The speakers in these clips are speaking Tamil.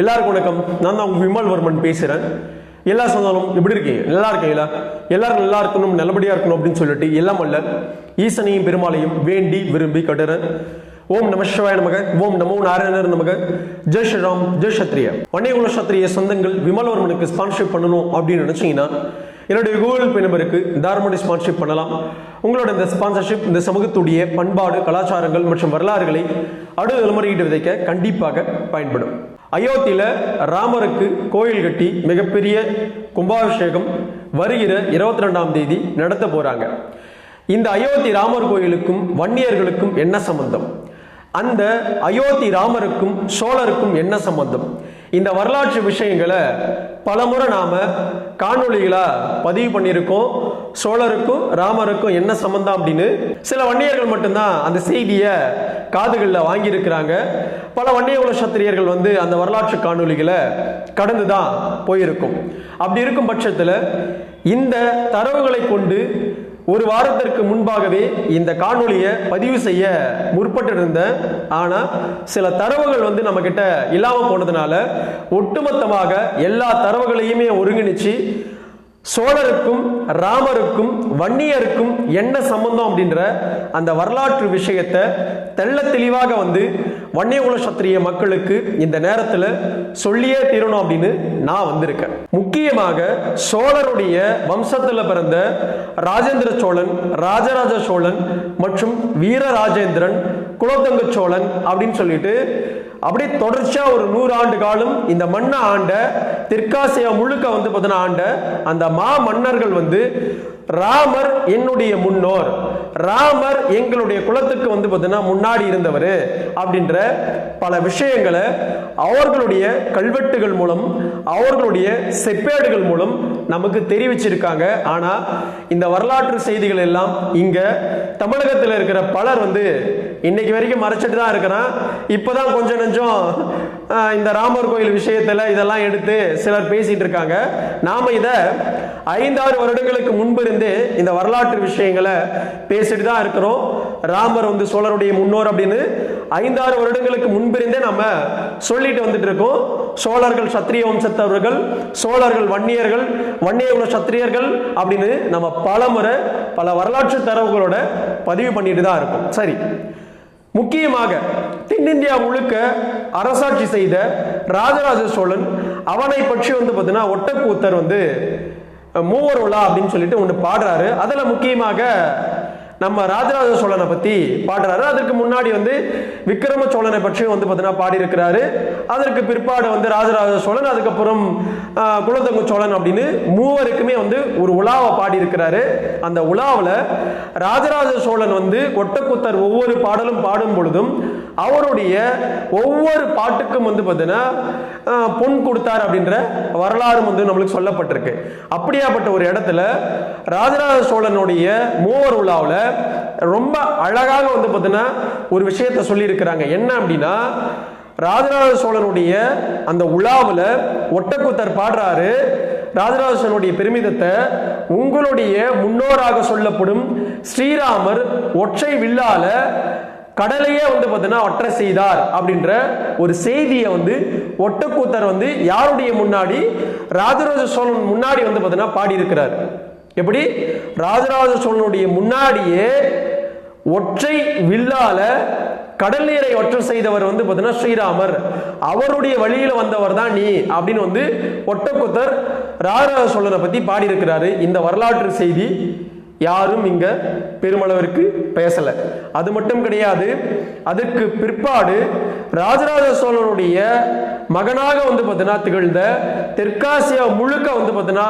எல்லாருக்கும் வணக்கம். நான் தான் உங்க விமல் வர்மன் பேசுறேன். எல்லா சொன்னாலும் எப்படி இருக்கீங்க? நல்லா இருக்கீங்களா? எல்லாரும் நல்லா இருக்கணும் நல்லபடியாக இருக்கணும் அப்படின்னு சொல்லிட்டு எல்லாம் அல்ல. ஈசனையும் பெருமாளையும் வேண்டி விரும்பி கட்டுறேன். ஓம் நம சிவாய நமக. ஓம் நமோ நாராயணர் நமக. ஜெய் ஸ்ரீராம் ஜெய் சத்ரியா வன்னியகுல சத்ரிய சொந்தங்கள் விமல்வர்மனுக்கு ஸ்பான்சர் பண்ணணும் அப்படின்னு நினைச்சீங்கன்னா என்னுடைய கூகுள் பே நம்பருக்கு தாராளமாக ஸ்பான்ஷிப் பண்ணலாம். உங்களோட இந்த ஸ்பான்சர்ஷிப் இந்த சமூகத்துடைய பண்பாடு கலாச்சாரங்கள் மற்றும் வரலாறுகளை அடுத்த தலைமுறையிட்டு விதைக்க கண்டிப்பாக பயன்படும். அயோத்தியில் ராமருக்கு கோயில் கட்டி மிகப்பெரிய கும்பாபிஷேகம் வருகிற இருபத்தி ரெண்டாம் தேதி நடத்த போகிறாங்க இந்த அயோத்தி ராமர் கோயிலுக்கும் வன்னியர்களுக்கும் என்ன சம்பந்தம்? அந்த அயோத்தி ராமருக்கும் சோழருக்கும் என்ன சம்பந்தம்? இந்த வரலாற்று விஷயங்களை பலமுறை நாம காணொலிகளாக பதிவு பண்ணியிருக்கோம். சோழருக்கும் ராமருக்கும் என்ன சம்பந்தம் அப்படின்னு சில வன்னியர்கள் மட்டும்தான் அந்த செய்தியை காதுகளில் வாங்கியிருக்கிறாங்க. பல வன்னியகுல சத்திரியர்கள் வந்து அந்த வரலாற்று காணொளிகளை கடந்து தான் போயிருக்கும். அப்படி இருக்கும் பட்சத்தில் இந்த தரவுகளை கொண்டு ஒரு வாரத்திற்கு முன்பாகவே இந்த காணொலியை பதிவு செய்ய முற்பட்டிருந்தேன் ஆனால் சில தரவுகள் வந்து நம்ம இல்லாமல் போனதுனால ஒட்டுமொத்தமாக எல்லா தரவுகளையுமே ஒருங்கிணைச்சு சோழருக்கும் ராமருக்கும் வன்னியருக்கும் என்ன சம்பந்தம் அப்படின்ற அந்த வரலாற்று விஷயத்தை தெள்ள தெளிவாக வந்து வன்னியகுல சத்திரிய மக்களுக்கு இந்த நேரத்தில் சொல்லியே தீரணும் அப்படின்னு நான் வந்திருக்கேன். முக்கியமாக சோழருடைய வம்சத்தில் பிறந்த ராஜேந்திர சோழன் ராஜராஜ சோழன் மற்றும் வீரராஜேந்திரன் குலோத்தங்க சோழன் அப்படின்னு சொல்லிட்டு அப்படியே தொடர்ச்சியாக ஒரு நூறு ஆண்டு காலம் இந்த மண்ணை ஆண்ட தெற்காசியா முழுக்க வந்து பார்த்தீங்கன்னா ஆண்ட அந்த மா மன்னர்கள் வந்து ராமர் என்னுடைய முன்னோர் ராமர் எங்களுடைய குலத்துக்கு வந்து பார்த்தீங்கன்னா முன்னாடி இருந்தவர் அப்படின்ற பல விஷயங்களை அவர்களுடைய கல்வெட்டுகள் மூலம் அவர்களுடைய செப்பேடுகள் மூலம் நமக்கு தெரிவிச்சிருக்காங்க. ஆனால் இந்த வரலாற்று செய்திகள் எல்லாம் இங்கே தமிழகத்தில் இருக்கிற பலர் வந்து இன்னைக்கு வரைக்கும் மறைச்சிட்டு தான் இருக்கிறான். இப்போதான் கொஞ்சம் நெஞ்சம் இந்த ராமர் கோயில் விஷயத்தில் இதெல்லாம் எடுத்து சிலர் பேசிட்டு இருக்காங்க. நாம் இதை ஐந்தாறு வருடங்களுக்கு முன்பு இந்த வரலாற்று விஷயங்களை பேசிட்டு தான் இருக்கிறோம். ராமர் வந்து சோழருடைய முன்னோர் அப்படின்னு ஐந்தாறு வருடங்களுக்கு முன்பிருந்தே நம்ம சொல்லிட்டு வந்துட்டு இருக்கோம். சோழர்கள் சத்திரிய வம்சத்தவர்கள் சோழர்கள் வன்னியர்கள் வன்னியகுல சத்திரியர்கள் அப்படின்னு நம்ம பலமுறை பல வரலாற்று தரவுகளோட பதிவு பண்ணிட்டு தான் இருக்கோம். சரி முக்கியமாக தென்னிந்தியா முழுக்க அரசாட்சி செய்த ராஜராஜ சோழன் அவனை பற்றி வந்து பார்த்தீங்கன்னா ஒட்டக்கூத்தர் வந்து மூவர் உலா அப்படின்னு சொல்லிட்டு ஒன்று பாடுறாரு. அதில் முக்கியமாக நம்ம ராஜராஜ சோழனை பற்றி பாடுறாரு. அதற்கு முன்னாடி வந்து விக்ரம சோழனை பற்றியும் வந்து பார்த்தீங்கன்னா பாடியிருக்கிறாரு. அதற்கு பிற்பாடு வந்து ராஜராஜ சோழன் அதுக்கப்புறம் ஆஹ், சோழன் அப்படின்னு மூவருக்குமே வந்து ஒரு உலாவை பாடியிருக்கிறாரு. அந்த உலாவில் ராஜராஜ சோழன் வந்து ஒட்டக்குத்தர் ஒவ்வொரு பாடலும் பாடும் பொழுதும் அவருடைய ஒவ்வொரு பாட்டுக்கும் வந்து பார்த்தீங்கன்னா பொன் கொடுத்தார் அப்படின்ற வரலாறு வந்து நம்மளுக்கு சொல்லப்பட்டிருக்கு. அப்படியாப்பட்ட ஒரு இடத்துல ராஜராஜ சோழனுடைய மூவர் உலாவில் ரொம்ப அழகாக வந்து பார்த்தீங்கன்னா ஒரு விஷயத்த சொல்லியிருக்கிறாங்க. என்ன அப்படின்னா ராஜராஜ சோழனுடைய அந்த உலாவில் ஒட்டக்குத்தர் பாடுறாரு. ராஜராஜ சோழனுடைய பெருமிதத்தை உங்களுடைய முன்னோராக சொல்லப்படும் ஸ்ரீராமர் ஒற்றை வில்லால கடலையே வந்து பார்த்தீங்கன்னா ஒற்றை செய்தார் அப்படின்ற ஒரு செய்தியை வந்து ஒட்டக்கூத்தர் வந்து யாருடைய முன்னாடி ராஜராஜ சோழன் முன்னாடி வந்து பார்த்தீங்கன்னா பாடியிருக்கிறார். எப்படி? ராஜராஜ சோழனுடைய முன்னாடியே ஒற்றை வில்லால கடல் நீரை ஒற்றை செய்தவர் வந்து பார்த்தீங்கன்னா ஸ்ரீராமர். அவருடைய வழியில வந்தவர் தான் நீ அப்படின்னு வந்து ஒட்டக்குத்தர் ராஜராஜ சோழனை பத்தி பாடியிருக்கிறாரு. இந்த வரலாற்று செய்தி யாரும் இங்க பெருமளவிற்கு பேசல. அது மட்டும் கிடையாது அதற்கு பிற்பாடு ராஜராஜ சோழனுடைய மகனாக வந்து பார்த்தீங்கன்னா திகழ்ந்த தெற்காசியா முழுக்க வந்து பார்த்தீங்கன்னா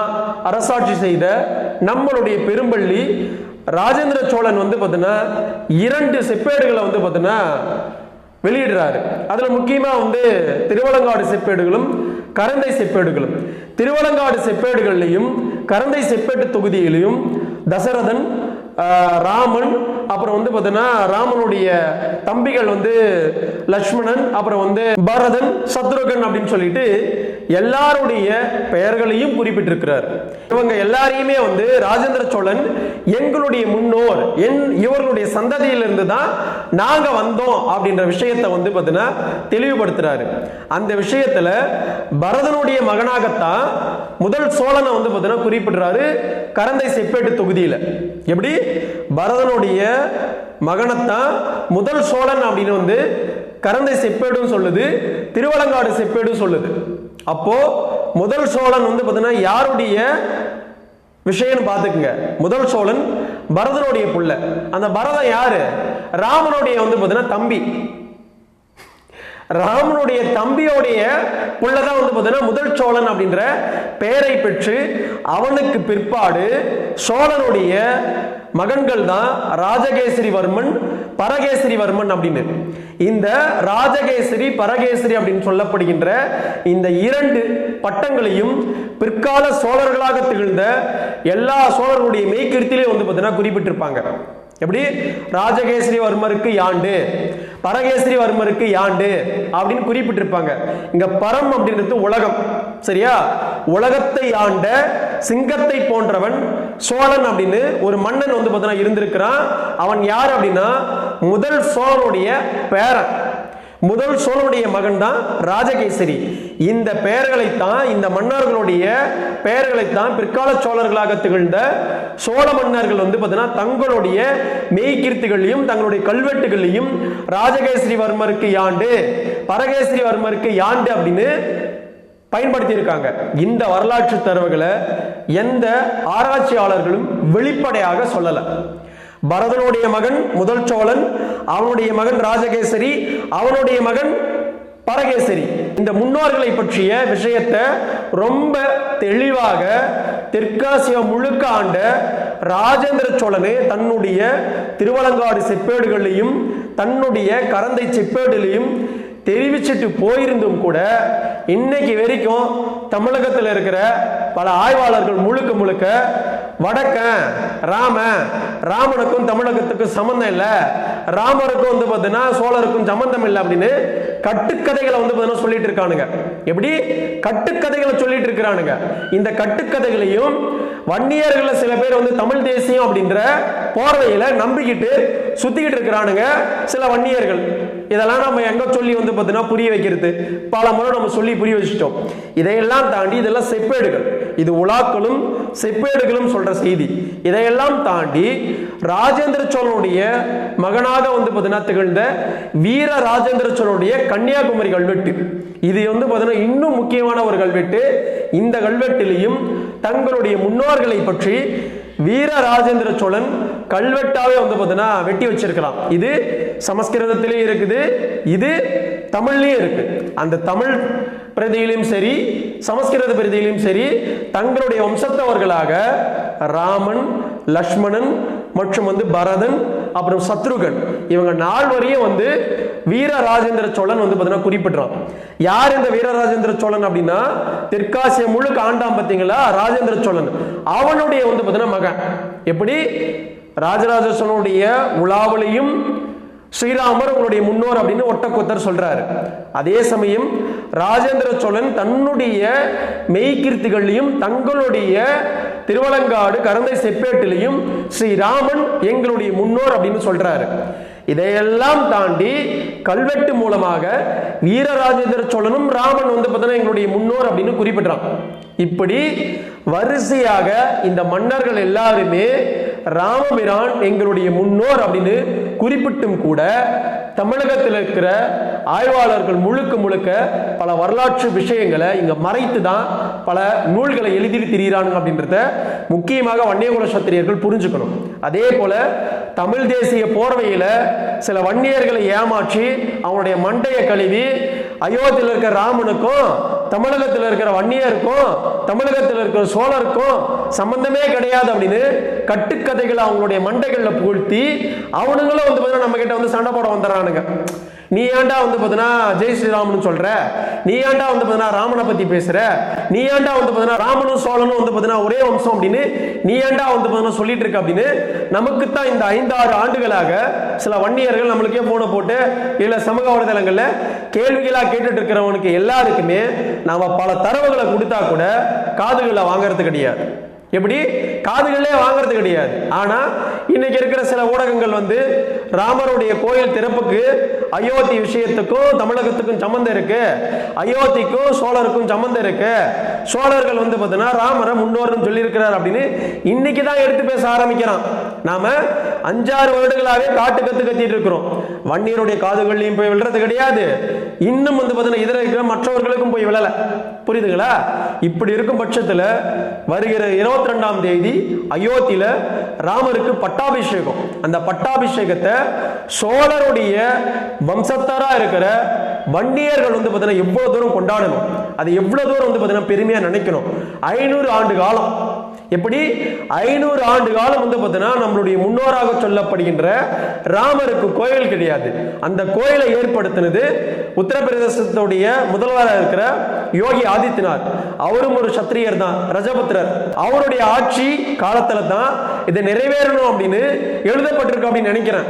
அரசாட்சி செய்த நம்மளுடைய பெரும்பள்ளி ராஜேந்திர சோழன் வந்து பார்த்தீங்கன்னா இரண்டு செப்பேடுகளை வந்து பார்த்தீங்கன்னா வெளியிடுறாரு. அதில் முக்கியமாக வந்து திருவலங்காடு செப்பேடுகளும் கரந்தை செப்பேடுகளும். திருவலங்காடு செப்பேடுகள்லையும் கரந்தை செப்பேட்டு தொகுதியிலையும் தசரதன் ராமன் அப்புறம் வந்து பார்த்தீங்கன்னா ராமனுடைய தம்பிகள் வந்து லக்ஷ்மணன் அப்புறம் வந்து பரதன் சத்ருகன் அப்படின்னு சொல்லிட்டு எல்லாருடைய பெயர்களையும் குறிப்பிட்டிருக்கிறார். இவங்க எல்லாரையுமே வந்து ராஜேந்திர சோழன் எங்களுடைய முன்னோர் என் இவர்களுடைய சந்ததியிலிருந்து தான் நாங்க வந்தோம் அப்படின்ற விஷயத்தை வந்து பார்த்தீங்கன்னா தெளிவுபடுத்துறாரு. அந்த விஷயத்துல பரதனுடைய மகனாகத்தான் முதல் சோழனை வந்து பார்த்தீங்கன்னா குறிப்பிடுறாரு கரந்தை செப்பேட்டு தொகுதியில. எப்படி? பரதனுடைய மகனைத்தான் முதல் சோழன் அப்படின்னு வந்து கரந்தை செப்பேடும் சொல்லுது திருவலங்காடு செப்பேடும் சொல்லுது. அப்போ முதல் சோழன் வந்து பார்த்தீங்கன்னா யாருடைய விஷயம்னு பார்த்துக்குங்க. முதல் சோழன் பரதனுடைய புள்ள. அந்த பரதன் யாரு? ராமனுடைய வந்து பார்த்தீங்கன்னா தம்பி. ராமனுடைய தம்பியோடைய புள்ளதான் வந்து பார்த்தீங்கன்னா முதல் சோழன் அப்படின்ற பெயரை பெற்று அவனுக்கு பிற்பாடு சோழனுடைய மகன்கள் தான் ராஜகேசரிவர்மன் வர்மன் வர்மன் அப்படின்னு. இந்த ராஜகேசரி பரகேசரி அப்படின்னு சொல்லப்படுகின்ற இந்த இரண்டு பட்டங்களையும் பிற்கால சோழர்களாக திகழ்ந்த எல்லா சோழர்களுடைய மெய்க்கிருத்திலே வந்து பார்த்தீங்கன்னா குறிப்பிட்டிருப்பாங்க. எப்படி? ராஜகேசரி வர்மருக்கு யாண்டு பரகேசரி வர்மருக்கு யாண்டு அப்படின்னு குறிப்பிட்டிருப்பாங்க. இங்க பரம் அப்படின்றது உலகம். சரியா? உலகத்தை ஆண்ட சிங்கத்தை போன்றவன் சோழன் அப்படின்னு ஒரு மன்னன் வந்து பார்த்தீங்கன்னா இருந்திருக்கிறான். அவன் யார் அப்படின்னா முதல் சோழனுடைய பேரன். முதல் சோழனுடைய மகன் தான் ராஜகேசரி. இந்த பெயர்களைத்தான் இந்த மன்னர்களுடைய பெயர்களைத்தான் பிற்கால சோழர்களாக திகழ்ந்த சோழ மன்னர்கள் வந்து பார்த்தீங்கன்னா தங்களுடைய மெய்கீர்த்திகளையும் தங்களுடைய கல்வெட்டுகளையும் ராஜகேசரி வர்மருக்கு யாண்டு பரகேசரி வர்மருக்கு யாண்டு அப்படின்னு பயன்படுத்தி இருக்காங்க இந்த வரலாற்று தரவுகளை எந்த ஆராய்ச்சியாளர்களும் வெளிப்படையாக சொல்லல. பரதனுடைய மகன் முதல் சோழன் அவனுடைய மகன் ராஜகேசரி அவனுடைய மகன் பரகேசரி. இந்த முன்னோர்களை பற்றிய விஷயத்தை ரொம்ப தெளிவாக தெற்காசியா முழுக்க ஆண்ட ராஜேந்திர சோழனே தன்னுடைய திருவலங்காடு செப்பேடுகளையும் தன்னுடைய கரந்தை செப்பேடுகளையும் தெரிவிச்சிட்டு போயிருந்தும் கூட இன்னைக்கு வரைக்கும் தமிழகத்தில் இருக்கிற பல ஆய்வாளர்கள் முழுக்க முழுக்க வடக்கன் ராம ராமனுக்கும் தமிழகத்துக்கும் சம்மந்தம் இல்லை. ராமருக்கும் வந்து பார்த்தீங்கன்னா சோழருக்கும் சம்மந்தம் இல்லை அப்படின்னு கட்டுக்கதைகளை வந்து பார்த்தீங்கன்னா சொல்லிட்டு இருக்கானுங்க. எப்படி? கட்டுக்கதைகளை சொல்லிட்டு இருக்கிறானுங்க. இந்த கட்டுக்கதைகளையும் வன்னியர்கள சில பேர் வந்து தமிழ் தேசியம் அப்படின்ற போர்வையில நம்பிக்கிட்டு சுத்திக்கிட்டு இருக்கிறானுங்க சில வன்னியர்கள். இதெல்லாம் நம்ம எங்க சொல்லி வந்து பார்த்தீங்கன்னா புரிய வைக்கிறது? பல முறை நம்ம சொல்லி புரிய வச்சுட்டோம். இதையெல்லாம் தாண்டி இதெல்லாம் செப்பேடுகள். இது உலாக்களும் செப்பேடுகளும் சொல்ற செய்தி. இதையெல்லாம் தாண்டி ராஜேந்திர சோழனுடைய மகனாக வந்து பார்த்தீங்கன்னா திகழ்ந்த வீர ராஜேந்திர சோழனுடைய கன்னியாகுமரி கல்வெட்டு. இது வந்து பார்த்தீங்கன்னா இன்னும் முக்கியமான ஒரு கல்வெட்டு. இந்த கல்வெட்டிலையும் தங்களுடைய முன்னோர்களை பற்றி வீர ராஜேந்திர சோழன் கல்வெட்டாவே வந்து பார்த்தீங்கன்னா வெட்டி வச்சிருக்கலாம். இது சமஸ்கிருதத்திலையும் இருக்குது இது தமிழ்லையும் இருக்கு. அந்த தமிழ் பிரதியிலும் சரி சமஸ்கிருத பிரதியிலும் சரி தங்களுடைய வம்சத்தவர்களாக ராமன் லக்ஷ்மணன் மற்றும் வந்து பரதன் அப்புறம் சத்ருகன் இவங்க நால்வரையும் வந்து வீர ராஜேந்திர சோழன் வந்து பார்த்தீங்கன்னா குறிப்பிடுறான். யார் இந்த வீரராஜேந்திர சோழன் அப்படின்னா தெற்காசிய முழுக்க ஆண்டாம் பார்த்தீங்களா ராஜேந்திர சோழன். அவனுடைய வந்து பார்த்தீங்கன்னா மகன். எப்படி? ராஜராஜ சோழனுடைய உலாவலையும் ஸ்ரீராமர் உங்களுடைய முன்னோர் அப்படின்னு ஒட்டக்கொத்தர் சொல்றாரு. அதே சமயம் ராஜேந்திர சோழன் தன்னுடைய மெய்கீர்த்திகளையும் தங்களுடைய திருவலங்காடு கரந்தை செப்பேட்டிலையும் ஸ்ரீராமன் எங்களுடைய முன்னோர் அப்படின்னு சொல்றாரு. இதையெல்லாம் தாண்டி கல்வெட்டு மூலமாக வீரராஜேந்திர சோழனும் ராமன் வந்து பார்த்தீங்கன்னா எங்களுடைய முன்னோர் அப்படின்னு குறிப்பிடுறான். இப்படி வரிசையாக இந்த மன்னர்கள் எல்லாருமே ராமபிரான் எங்களுடைய முன்னோர் அப்படின்னு குறிப்பிட்டும் கூட தமிழகத்தில் இருக்கிற ஆய்வாளர்கள் முழுக்க முழுக்க பல வரலாற்று விஷயங்களை இங்க மறைத்து தான் பல நூல்களை எழுதி திரியிறானுங்க அப்படின்றத முக்கியமாக வன்னியகுல சத்திரியர்கள் புரிஞ்சுக்கணும். அதே போல தமிழ் தேசிய போர்வையில சில வன்னியர்களை ஏமாற்றி அவனுடைய மண்டையை கழுவி அயோத்தியில் இருக்கிற ராமனுக்கும் தமிழகத்தில் இருக்கிற வன்னியருக்கும் தமிழகத்தில் இருக்கிற சோழருக்கும் சம்பந்தமே கிடையாது அப்படின்னு கட்டுக்கதைகளை அவங்களுடைய மண்டைகளில் புகழ்த்தி அவனுங்களும் வந்து பார்த்தீங்கன்னா நம்ம கிட்ட வந்து சண்டை போட வந்துடுறானுங்க. நீ ஏன்டா வந்து பார்த்தீங்கன்னா ஜெய் ஸ்ரீராமன் சொல்ற? நீ ஏன்டா வந்து பார்த்தீங்கன்னா ராமனை பத்தி பேசுற? நீ ஏன்டா வந்து பார்த்தீங்கன்னா ராமனும் சோழனும் வந்து பார்த்தீங்கன்னா ஒரே வம்சம் அப்படின்னு நீ ஏன்டா வந்து பார்த்தீங்கன்னா சொல்லிட்டு இருக்க அப்படின்னு நமக்கு தான் இந்த ஐந்தாறு ஆண்டுகளாக சில வன்னியர்கள் நம்மளுக்கே போன போட்டு இல்லை சமூக வலைதளங்களில் கேள்விகளாக கேட்டுட்டு இருக்கிறவனுக்கு எல்லாருக்குமே நாம பல தரவுகளை கொடுத்தா கூட காதுகளை வாங்குறது கிடையாது. எப்படி? காதுகளே வாங்குறது கிடையாது. ஆனா இன்னைக்கு இருக்கிற சில ஊடகங்கள் வந்து ராமருடைய கோயில் திறப்புக்கு அயோத்தி விஷயத்துக்கும் தமிழகத்துக்கும் சம்மந்தம் இருக்கு. அயோத்திக்கும் சோழருக்கும் சம்மந்தம் இருக்கு. சோழர்கள் வந்து பார்த்தீங்கன்னா ராமரை முன்னோர்னு சொல்லியிருக்கிறார் அப்படின்னு இன்னைக்கு தான் எடுத்து பேச ஆரம்பிக்கிறான். நாம அஞ்சாறு வருடங்களாவே காட்டு கத்து கத்திட்டு இருக்கிறோம். வன்னியருடைய காதுகள்லையும் போய் விழுறது கிடையாது. இன்னும் வந்து பார்த்தீங்கன்னா இதில் இருக்கிற மற்றவர்களுக்கும் போய் விழல. புரியுதுங்களா? இப்படி இருக்கும் பட்சத்துல வருகிற இருபத்தி ரெண்டாம் தேதி அயோத்தியில் ராமருக்கு பட்டாபிஷேகம். அந்த பட்டாபிஷேகத்தை சோழருடைய வம்சத்தாரா இருக்கிற வன்னியர்கள் வந்து பார்த்தீங்கன்னா எவ்வளவு தூரம் கொண்டாடணும்? அது எவ்வளவு தூரம் வந்து பார்த்தீங்கன்னா பெருமையா நினைக்கணும்? ஐநூறு ஆண்டு காலம். எப்படி? ஐநூறு ஆண்டு காலம் வந்து பார்த்தீங்கன்னா நம்மளுடைய முன்னோராக சொல்லப்படுகின்ற ராமருக்கு கோயில் கிடையாது. அந்த கோயிலை ஏற்படுத்தினது உத்தரப்பிரதேசத்துடைய முதல்வராக இருக்கிற யோகி ஆதித்யநாத். அவரும் ஒரு சத்திரியர் தான் ரஜபுத்திரர். அவருடைய ஆட்சி காலத்துல தான் இதை நிறைவேறணும் அப்படின்னு எழுதப்பட்டிருக்கு அப்படின்னு நினைக்கிறேன்.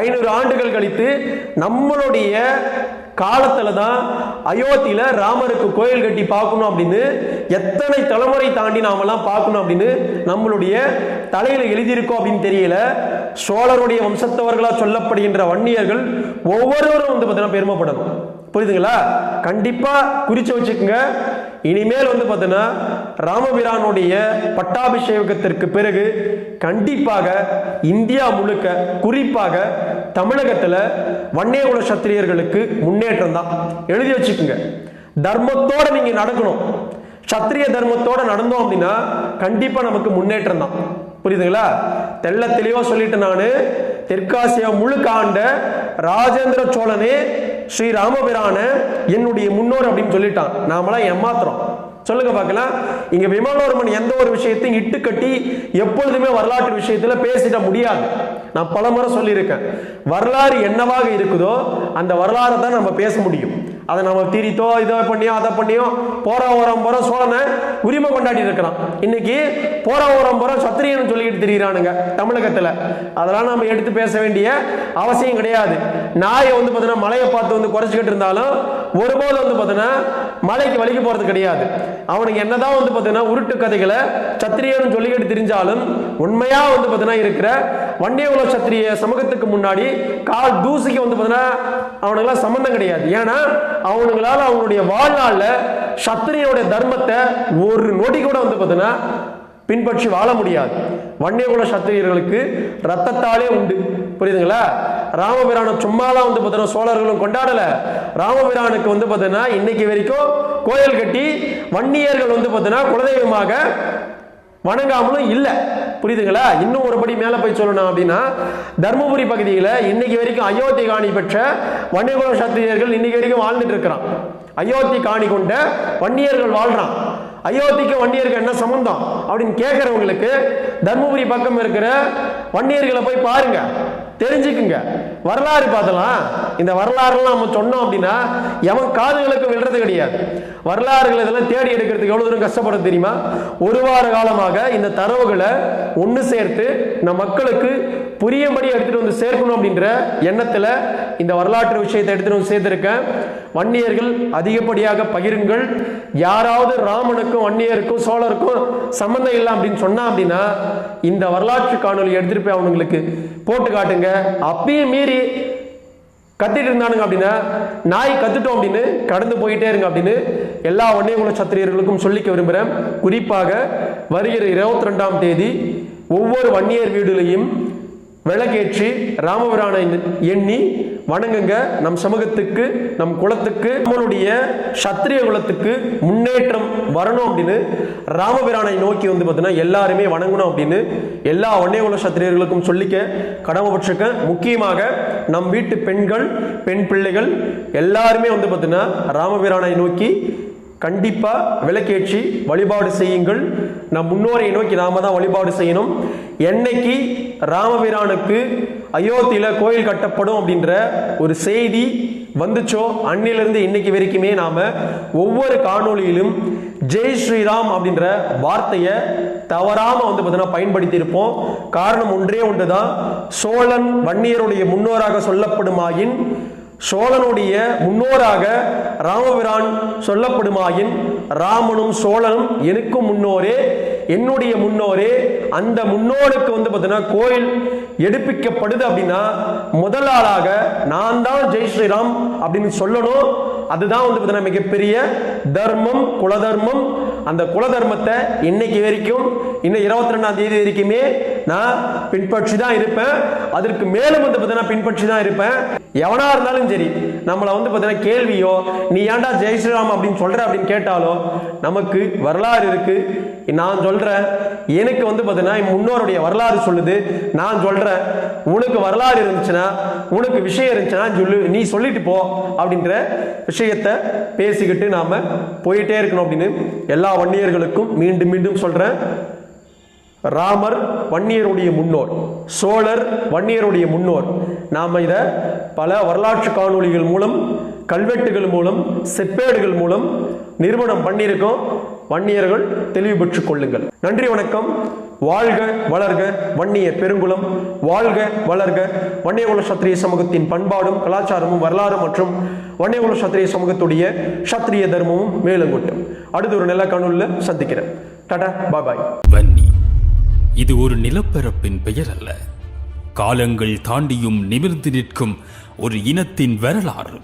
ஐநூறு ஆண்டுகள் கழித்து நம்மளுடைய காலத்துல தான் அயோத்தியில ராமருக்கு கோயில் கட்டி பார்க்கணும் அப்படின்னு எத்தனை தலைமுறை தாண்டி நாமெல்லாம் பார்க்கணும் அப்படின்னு நம்மளுடைய தலையில எழுதியிருக்கோம் அப்படின்னு தெரியல. சோழருடைய வம்சத்தவர்களா சொல்லப்படுகின்ற வன்னியர்கள் ஒவ்வொருவரும் வந்து பார்த்தீங்கன்னா பெருமைப்படணும். புரியுதுங்களா? கண்டிப்பா குறிச்சு வச்சுக்கோங்க. இனிமேல் வந்து பார்த்தீங்கன்னா ராமபிரானுடைய பட்டாபிஷேகத்திற்கு பிறகு கண்டிப்பாக இந்தியா முழுக்க குறிப்பாக தமிழகத்தில் வன்னியகுல சத்திரியர்களுக்கு முன்னேற்றம் தான். எழுதி வச்சுக்கோங்க. தர்மத்தோட நீங்க நடக்கணும். சத்திரிய தர்மத்தோட நடந்தோம் அப்படின்னா கண்டிப்பா நமக்கு முன்னேற்றம் தான். புரியுதுங்களா? தெள்ள தெளிவா சொல்லிட்டு நான். தெற்காசியா முழுக்க ஆண்ட ராஜேந்திர சோழனே ஸ்ரீ ராமபிரான என்னுடைய முன்னோர் அப்படின்னு சொல்லிட்டான். நாமெல்லாம் ஏமாத்துறோம். சொல்லுங்க பார்க்கலாம் இங்க விமலவர்மன் எந்த ஒரு விஷயத்தையும் இட்டு கட்டி எப்பொழுதுமே வரலாற்று விஷயத்துல பேசிட முடியாது. நான் பல முறை சொல்லியிருக்கேன். வரலாறு என்னவாக இருக்குதோ அந்த வரலாறை தான் நம்ம பேச முடியும். அதை நம்ம திரித்தோ இதை பண்ணியோ அதை பண்ணியோ போற ஓரம் போற சோழனை உரிமை கொண்டாடி இருக்கிறான். இன்னைக்கு போற ஓரம் போற சத்திரியன் சொல்லிட்டு திரியிறானுங்க தமிழகத்துல. அதெல்லாம் நம்ம எடுத்து பேச வேண்டிய அவசியம் கிடையாது. நாயை வந்து பார்த்தீங்கன்னா மலையை பார்த்து வந்து குறைச்சிக்கிட்டு இருந்தாலும் ஒருபோது வந்து பார்த்தீங்கன்னா மலைக்கு வலிக்கு போறது கிடையாது. அவனுக்கு என்னதான் வந்து பார்த்தீங்கன்னா உருட்டு கதைகளை சத்திரியன்னு சொல்லிக்கிட்டு தெரிஞ்சாலும் உண்மையா வந்து பார்த்தீங்கன்னா இருக்கிற வண்டியகுல சத்திரிய சமூகத்துக்கு முன்னாடி கால் தூசிக்கு வந்து பார்த்தீங்கன்னா அவனுங்களாம் சம்மந்தம் கிடையாது. ஏன்னா அவனுங்களால அவனுடைய வாழ்நாளில் சத்திரியனுடைய தர்மத்தை ஒரு நொடி கூட வந்து பார்த்தீங்கன்னா பின்பற்றி வாழ முடியாது. வன்னியகுல சத்திரியர்களுக்கு ரத்தத்தாலே உண்டு. புரியுதுங்களா? ராமபிரானை சும்மாலாம் வந்து பார்த்தீங்கன்னா சோழர்களும் கொண்டாடலை. ராமபிரானுக்கு வந்து பார்த்தீங்கன்னா இன்னைக்கு வரைக்கும் கோயில் கட்டி வன்னியர்கள் வந்து பார்த்தீங்கன்னா குலதெய்வமாக வணங்காமலும் இல்லை. புரியுதுங்களா? இன்னும் ஒருபடி மேலே போய் சொல்லணும் அப்படின்னா தர்மபுரி பகுதியில் இன்னைக்கு வரைக்கும் அயோத்தி காணி பெற்ற வன்னியகுல சத்திரியர்கள் இன்னைக்கு வரைக்கும் வாழ்ந்துட்டு இருக்கிறான். அயோத்தி காணி கொண்ட வன்னியர்கள் வாழ்றான். அயோத்திக்கு வன்னியருக்கு என்ன சம்பந்தம் அப்படின்னு கேட்குறவங்களுக்கு தர்மபுரி பக்கம் இருக்கிற வன்னியர்களை போய் பாருங்க தெரிஞ்சுக்குங்க. வரலாறு பார்த்தலாம் இந்த வரலாறுலாம் நம்ம சொன்னோம் அப்படின்னா எவன் காதுகளுக்கு விழுறது கிடையாது. வரலாறுகள் இதெல்லாம் தேடி எடுக்கிறதுக்கு எவ்வளோ தூரம் கஷ்டப்படும் தெரியுமா? ஒரு வார காலமாக இந்த தரவுகளை ஒன்று சேர்த்து நம் மக்களுக்கு புரியும்படி எடுத்துகிட்டு வந்து சேர்க்கணும் அப்படின்ற எண்ணத்தில் இந்த வரலாற்று விஷயத்தை எடுத்துகிட்டு வந்து சேர்த்துருக்கேன். வன்னியர்கள் அதிகப்படியாக பகிருங்கள். யாராவது ராமனுக்கும் வன்னியருக்கும் சோழருக்கும் சம்மந்தம் இல்லை அப்படின்னு சொன்னா அப்படின்னா இந்த வரலாற்று காணொலி எடுத்துகிட்டு போய் அவனுங்களுக்கு போட்டு காட்டுங்க. அப்பயும் மீறி கத்திட்டு இருந்தானுங்க அப்படின்னா நாய் கத்துட்டோம் அப்படின்னு கடந்து போயிட்டே இருங்க அப்படின்னு எல்லா வன்னியகுல சத்திரியர்களுக்கும் சொல்லிக்க விரும்புகிறேன் குறிப்பாக வருகிற இருபத்தி ரெண்டாம் தேதி ஒவ்வொரு வன்னியர் வீடுலையும் விளக்கேற்றி ராமபிரானை எண்ணி வணங்குங்க நம் சமூகத்துக்கு நம் குலத்துக்கு நம்மளுடைய சத்திரிய குலத்துக்கு முன்னேற்றம் வரணும் அப்படின்னு ராமபிரானை நோக்கி வந்து பார்த்தீங்கன்னா எல்லாருமே வணங்கணும் அப்படின்னு எல்லா வன்னியகுல சத்திரியர்களுக்கும் சொல்லிக்க கடமைப்பட்டிருக்கேன் முக்கியமாக நம் வீட்டு பெண்கள் பெண் பிள்ளைகள் எல்லாருமே வந்து பார்த்தீங்கன்னா ராமபிரானை நோக்கி கண்டிப்பாக விளக்கேற்றி வழிபாடு செய்யுங்கள். நம் முன்னோரை நோக்கி நாம தான் வழிபாடு செய்யணும். என்னைக்கு ராமபிரானுக்கு அயோத்தியில கோயில் கட்டப்படும் அப்படின்ற ஒரு செய்தி வந்துச்சோ அன்னிலிருந்து இன்னைக்கு வரைக்குமே நாம ஒவ்வொரு காணொளியிலும் ஜெய் ஸ்ரீராம் அப்படின்ற வார்த்தையை தவறாம வந்து பார்த்தீங்கன்னா பயன்படுத்தி இருப்போம் காரணம் ஒன்றே ஒன்றுதான். சோழன் வன்னியருடைய முன்னோராக சொல்லப்படுமாயின் சோழனுடைய முன்னோராக ராமபிரான் சொல்லப்படுமாயின் ராமனும் சோழனும் எனக்கும் முன்னோரே என்னுடைய முன்னோரே. அந்த முன்னோருக்கு வந்து பார்த்தீங்கன்னா கோயில் எடுப்பிக்கப்படுது அப்படின்னா முதல் ஆளாக நான் தான் ஜெய் ஸ்ரீராம் அப்படின்னு சொல்லணும். அதுதான் வந்து பார்த்தீங்கன்னா மிகப்பெரிய தர்மம் குலதர்மம். அந்த குலதர்மத்தை இன்னைக்கு வரைக்கும் இன்னும் இருபத்தி ரெண்டாம் தேதி வரைக்குமே நான் பின்பற்றி தான் இருப்பேன். அதற்கு மேலும் வந்து பார்த்தீங்கன்னா பின்பற்றி தான் இருப்பேன். எவனா இருந்தாலும் சரி நம்மளை வந்து பார்த்தீங்கன்னா கேள்வியோ நீ ஏன்டா ஜெய் ஸ்ரீராம் அப்படின்னு சொல்ற? அப்படின்னு கேட்டாலோ நமக்கு வரலாறு இருக்கு. நான் சொல்றேன் எனக்கு வந்து பார்த்தீங்கன்னா என் முன்னோருடைய வரலாறு சொல்லுது. நான் சொல்றேன் உனக்கு வரலாறு இருந்துச்சுன்னா உனக்கு விஷயம் இருந்துச்சுன்னா சொல்லு நீ சொல்லிட்டு போ. அப்படின்ற விஷயத்தை பேசிக்கிட்டு நாம போயிட்டே இருக்கணும் அப்படின்னு எல்லா வன்னியர்களுக்கும் மீண்டும் மீண்டும் சொல்றேன். ராமர் வன்னியருடைய முன்னோர் சோழர் வன்னியருடைய முன்னோர். நாம் இதை பல வரலாற்று காணொளிகள் மூலம் கல்வெட்டுகள் மூலம் செப்பேடுகள் மூலம் நிறுவனம் பண்ணியிருக்கோம். வன்னியர்கள் தெளிவு பெற்றுக் கொள்ளுங்கள். நன்றி வணக்கம். வாழ்க வளர்க வன்னிய பெருங்குளம். வாழ்க வளர்க வன்னியகுல சத்திரிய சமூகத்தின் பண்பாடும் கலாச்சாரமும் வரலாறு மற்றும் வன்னியகுல சத்திரிய சமூகத்துடைய சத்திரிய தர்மமும் மேலும் மேலங்கொட்டும். அடுத்த ஒரு நல்ல காணொலியில் சந்திக்கிறேன். டாடா பாய். வன்னி. இது ஒரு நிலப்பரப்பின் பெயர் அல்ல காலங்கள் தாண்டியும் நிமிர்ந்து நிற்கும் ஒரு இனத்தின் வரலாறு.